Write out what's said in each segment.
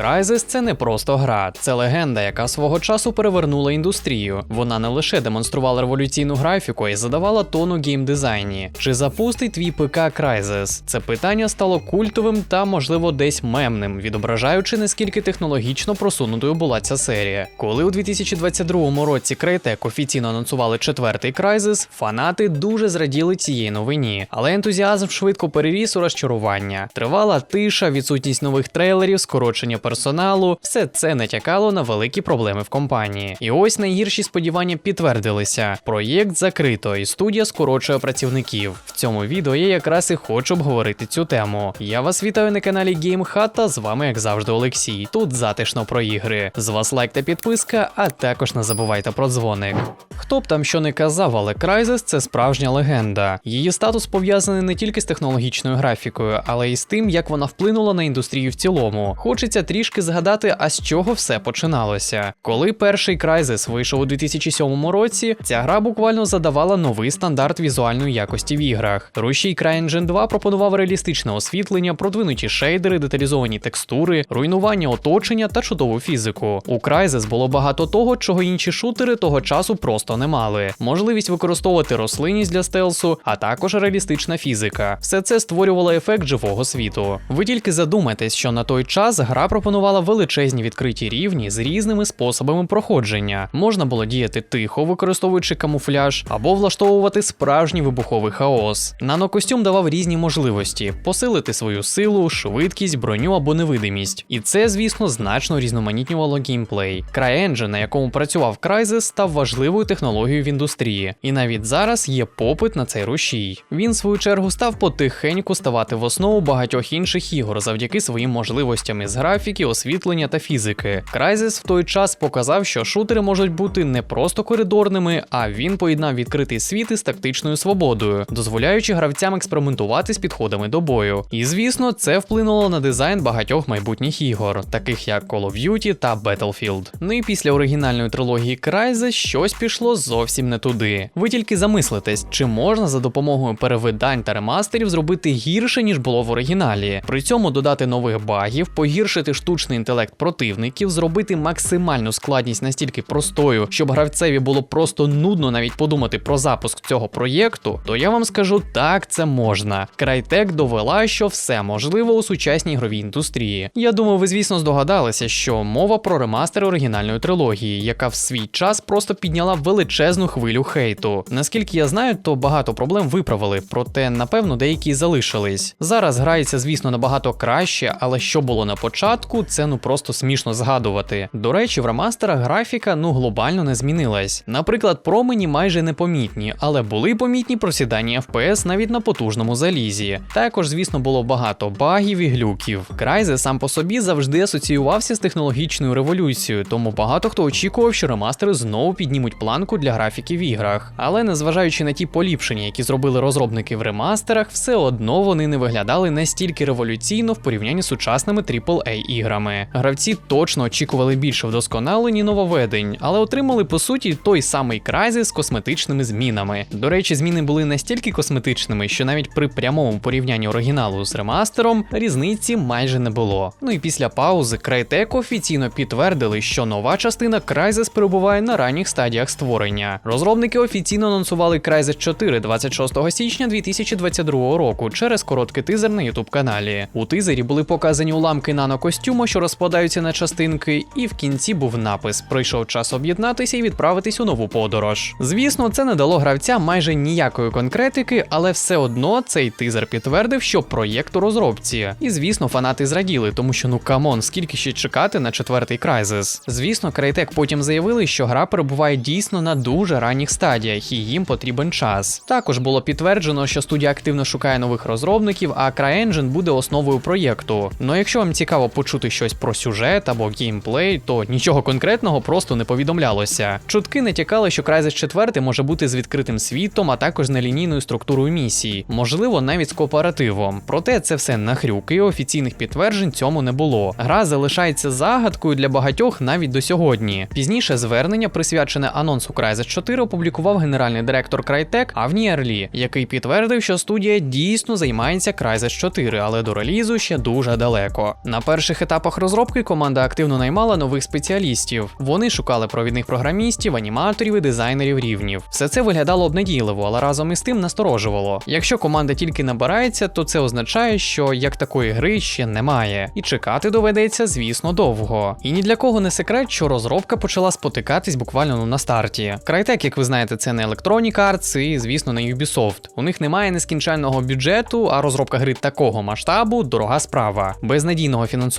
Crysis – це не просто гра, це легенда, яка свого часу перевернула індустрію. Вона не лише демонструвала революційну графіку і задавала тону геймдизайні. Чи запустить твій ПК Crysis? Це питання стало культовим та, можливо, десь мемним, відображаючи наскільки технологічно просунутою була ця серія. Коли у 2022 році Crytek офіційно анонсували четвертий Crysis, фанати дуже зраділи цієї новині, але ентузіазм швидко переріс у розчарування. Тривала тиша, відсутність нових трейлерів, скорочення персоналу, все це натякало на великі проблеми в компанії. І ось найгірші сподівання підтвердилися. Проєкт закрито, і студія скорочує працівників. В цьому відео я якраз і хочу обговорити цю тему. Я вас вітаю на каналі GameHut, з вами, як завжди, Олексій. Тут затишно про ігри. З вас лайк та підписка, а також не забувайте про дзвоник. Хто б там що не казав, але Crysis – це справжня легенда. Її статус пов'язаний не тільки з технологічною графікою, але й з тим, як вона вплинула на індустрію в цілому. Хочеться трішки згадати, а з чого все починалося. Коли перший Crysis вийшов у 2007 році, ця гра буквально задавала новий стандарт візуальної якості в іграх. Рушій CryEngine 2 пропонував реалістичне освітлення, продвинуті шейдери, деталізовані текстури, руйнування оточення та чудову фізику. У Crysis було багато того, чого інші шутери того часу просто не мали. Можливість використовувати рослинність для стелсу, а також реалістична фізика. Все це створювало ефект живого світу. Ви тільки задумайтесь, що на той час гра пропонувала величезні відкриті рівні з різними способами проходження. Можна було діяти тихо, використовуючи камуфляж, або влаштовувати справжній вибуховий хаос. Нанокостюм давав різні можливості: посилити свою силу, швидкість, броню або невидимість. І це, звісно, значно різноманітнювало геймплей. CryEngine, на якому працював Crysis, став важливою технологією в індустрії. І навіть зараз є попит на цей рушій. Він, в свою чергу, став потихеньку ставати в основу багатьох інших ігор завдяки своїм можливостям із графіки, освітлення та фізики. Crysis в той час показав, що шутери можуть бути не просто коридорними, а він поєднав відкритий світ із тактичною свободою, дозволяючи гравцям експериментувати з підходами до бою. І звісно, це вплинуло на дизайн багатьох майбутніх ігор, таких як Call of Duty та Battlefield. Ну і після оригінальної трилогії Crysis щось пішло зовсім не туди. Ви тільки замислитесь, чи можна за допомогою перевидань та ремастерів зробити гірше, ніж було в оригіналі. При цьому додати нових багів, погіршити штучний інтелект противників, зробити максимальну складність настільки простою, щоб гравцеві було просто нудно навіть подумати про запуск цього проєкту, то я вам скажу, так це можна. Crytek довела, що все можливо у сучасній ігровій індустрії. Я думаю, ви звісно здогадалися, що мова про ремастер оригінальної трилогії, яка в свій час просто підняла величезну хвилю хейту. Наскільки я знаю, то багато проблем виправили, проте напевно деякі залишились. Зараз грається, звісно, набагато краще, але що було на початку, це ну просто смішно згадувати. До речі, в ремастерах графіка ну глобально не змінилась. Наприклад, промені майже непомітні, але були помітні просідання FPS навіть на потужному залізі. Також, звісно, було багато багів і глюків. Crysis сам по собі завжди асоціювався з технологічною революцією, тому багато хто очікував, що ремастери знову піднімуть планку для графіки в іграх. Але незважаючи на ті поліпшення, які зробили розробники в ремастерах, все одно вони не виглядали настільки революційно в порівнянні з сучасними AAA іграми. Гравці точно очікували більше вдосконалень і нововведень, але отримали по суті той самий Crysis з косметичними змінами. До речі, зміни були настільки косметичними, що навіть при прямому порівнянні оригіналу з ремастером різниці майже не було. Ну і після паузи Crytek офіційно підтвердили, що нова частина Crysis перебуває на ранніх стадіях створення. Розробники офіційно анонсували Crysis 4 26 січня 2022 року через короткий тизер на YouTube каналі. У тизері були показані уламки нанокостюму, що розпадаються на частинки, і в кінці був напис: прийшов час об'єднатися і відправитись у нову подорож. Звісно, це не дало гравцям майже ніякої конкретики, але все одно цей тизер підтвердив, що проєкт у розробці. І звісно, фанати зраділи, тому що ну камон, скільки ще чекати на четвертий Crysis. Звісно, Crytek потім заявили, що гра перебуває дійсно на дуже ранніх стадіях і їм потрібен час. Також було підтверджено, що студія активно шукає нових розробників, а CryEngine буде основою проєкту. Ну якщо вам цікаво почути щось про сюжет або геймплей, то нічого конкретного просто не повідомлялося. Чутки натякали, що Crysis 4 може бути з відкритим світом, а також з нелінійною структурою місії, можливо, навіть з кооперативом. Проте це все нахрюки, офіційних підтверджень цьому не було. Гра залишається загадкою для багатьох навіть до сьогодні. Пізніше звернення, присвячене анонсу Crysis 4, опублікував генеральний директор Crytek Авні Ерлі, який підтвердив, що студія дійсно займається Crysis 4, але до релізу ще дуже далеко. На перших етапах розробки команда активно наймала нових спеціалістів. Вони шукали провідних програмістів, аніматорів і дизайнерів рівнів. Все це виглядало обнадійливо, але разом із тим насторожувало. Якщо команда тільки набирається, то це означає, що як такої гри ще немає, і чекати доведеться, звісно, довго. І ні для кого не секрет, що розробка почала спотикатись буквально ну, на старті. Crytek, як ви знаєте, це не Electronic Arts і, звісно, не Ubisoft. У них немає нескінченного бюджету, а розробка гри такого масштабу дорога справа. Без надійного фінансування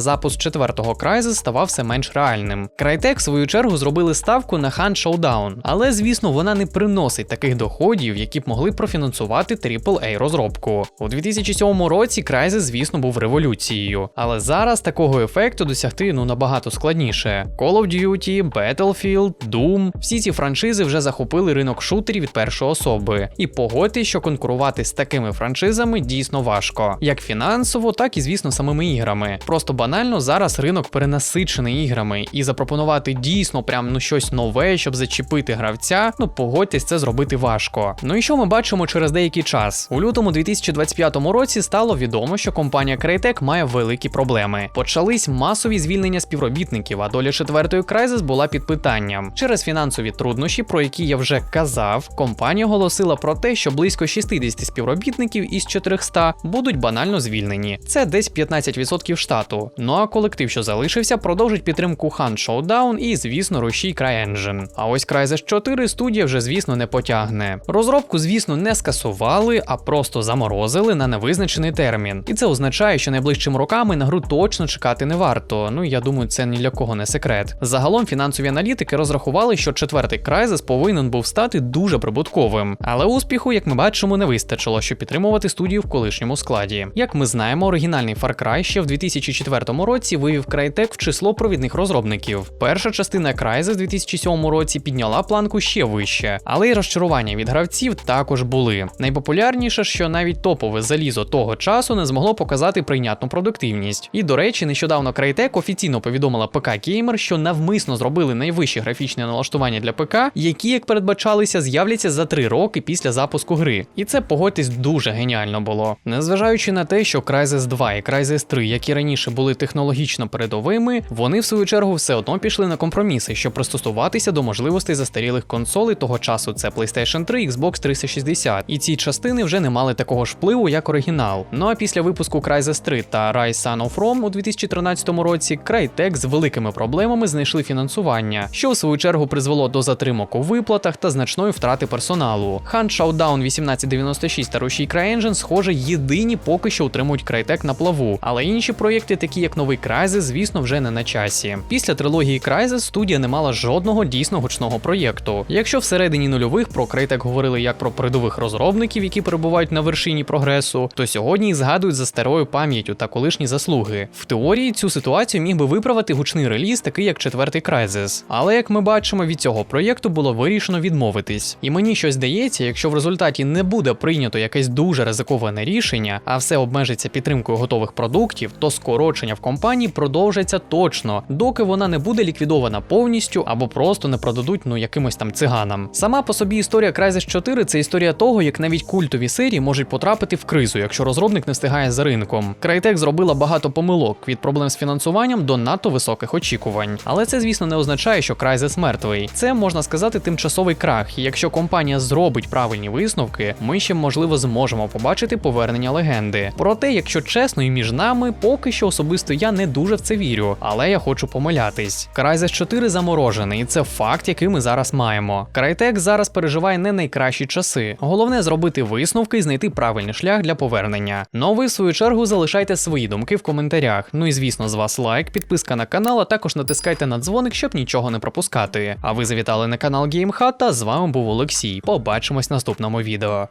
запуск четвертого Crysis ставав все менш реальним. Crytek, в свою чергу, зробили ставку на Hunt Showdown, але звісно, вона не приносить таких доходів, які б могли профінансувати AAA розробку. У 2007 році Crysis, звісно, був революцією, але зараз такого ефекту досягти ну набагато складніше. Call of Duty, Battlefield, Doom – всі ці франшизи вже захопили ринок шутерів від першої особи. І погодьте, що конкурувати з такими франшизами дійсно важко, як фінансово, так і звісно самими іграми. Просто банально зараз ринок перенасичений іграми, і запропонувати дійсно прям ну щось нове, щоб зачепити гравця. Ну погодьтесь, це зробити важко. Ну і що ми бачимо через деякий час? У лютому 2025 році стало відомо, що компанія Crytek має великі проблеми. Почались масові звільнення співробітників, а доля четвертої Crysis була під питанням. Через фінансові труднощі, про які я вже казав, компанія оголосила про те, що близько 60 співробітників із 400 будуть банально звільнені. Це десь 15% штату. Ну а колектив, що залишився, продовжить підтримку Hunt Showdown і, звісно, рушій CryEngine. А ось Crysis 4 студія вже, звісно, не потягне. Розробку, звісно, не скасували, а просто заморозили на невизначений термін. І це означає, що найближчими роками на гру точно чекати не варто. Ну я думаю, це ні для кого не секрет. Загалом фінансові аналітики розрахували, що четвертий Crysis повинен був стати дуже прибутковим, але успіху, як ми бачимо, не вистачило, щоб підтримувати студію в колишньому складі. Як ми знаємо, оригінальний Far Cry ще в 2004 році вивів Crytek в число провідних розробників. Перша частина Crysis в 2007 році підняла планку ще вище, але й розчарування від гравців також були. Найпопулярніше, що навіть топове залізо того часу не змогло показати прийнятну продуктивність. І до речі, нещодавно Crytek офіційно повідомила ПК Gamer, що навмисно зробили найвищі графічні налаштування для ПК, які, як передбачалися, з'являться за три роки після запуску гри. І це погодьтесь дуже геніально було. Незважаючи на те, що Crysis 2 і Crysis 3, які раніше були технологічно передовими, вони в свою чергу все одно пішли на компроміси, щоб пристосуватися до можливостей застарілих консолей того часу. Це PlayStation 3, Xbox 360. І ці частини вже не мали такого ж впливу, як оригінал. Ну а після випуску Crysis 3 та Rise Son of Rome у 2013 році Crytek з великими проблемами знайшли фінансування, що в свою чергу призвело до затримок у виплатах та значної втрати персоналу. Hunt Showdown 1896 та рушій CryEngine, схоже, єдині поки що утримують Crytek на плаву, але інші проєкти, такі як новий Crysis, звісно, вже не на часі. Після трилогії Crysis студія не мала жодного дійсно гучного проєкту. Якщо всередині нульових про Crytek говорили як про передових розробників, які перебувають на вершині прогресу, то сьогодні згадують за старою пам'яттю та колишні заслуги. В теорії цю ситуацію міг би виправити гучний реліз, такий як четвертий Crysis. Але як ми бачимо, від цього проєкту було вирішено відмовитись. І мені щось здається, якщо в результаті не буде прийнято якесь дуже ризиковане рішення, а все обмежиться підтримкою готових продуктів, то скорочення в компанії продовжаться точно, доки вона не буде ліквідована повністю або просто не продадуть ну якимось там циганам. Сама по собі історія Crysis 4 це історія того, як навіть культові серії можуть потрапити в кризу, якщо розробник не встигає за ринком. Crytek зробила багато помилок від проблем з фінансуванням до надто високих очікувань. Але це, звісно, не означає, що Crysis мертвий. Це можна сказати тимчасовий крах. І якщо компанія зробить правильні висновки, ми ще можливо зможемо побачити повернення легенди. Проте, якщо чесно, і між нами, поки що особисто я не дуже в це вірю, але я хочу помилятись. Crysis 4 заморожений, і це факт, який ми зараз маємо. Crytek зараз переживає не найкращі часи. Головне зробити висновки і знайти правильний шлях для повернення. Ну ви, в свою чергу, залишайте свої думки в коментарях. Ну і звісно, з вас лайк, підписка на канал, а також натискайте на дзвоник, щоб нічого не пропускати. А ви завітали на канал GameHut, та з вами був Олексій. Побачимось в наступному відео.